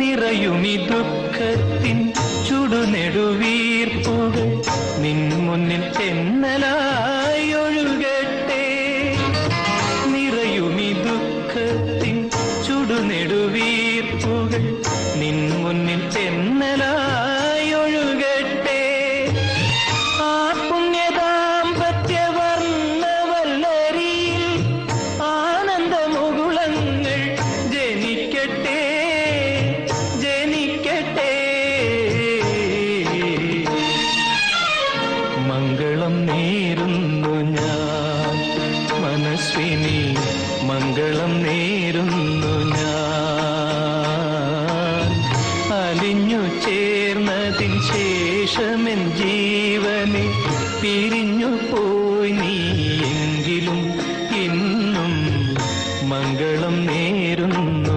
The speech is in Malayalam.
നിറയുമി ദുഃഖത്തിൻ ചുടുനെടുവീർപ്പുകൾ നിൻ മുന്നിൽ തെന്നലായി ഒഴുകട്ടെ. നിറയുമി ദുഃഖത്തിൻ ചുടുനെടുവീർപ്പുകൾ നിൻ മുന്നിൽ മനസ്വിനി മംഗളം നേരുന്നു ഞാൻ. അലിഞ്ഞു ചേർന്നതിൻ ശേഷമെൻ ജീവനെ പിരിഞ്ഞു പോയി നീ എങ്കിലും ഇന്നും മംഗളം നേരുന്നു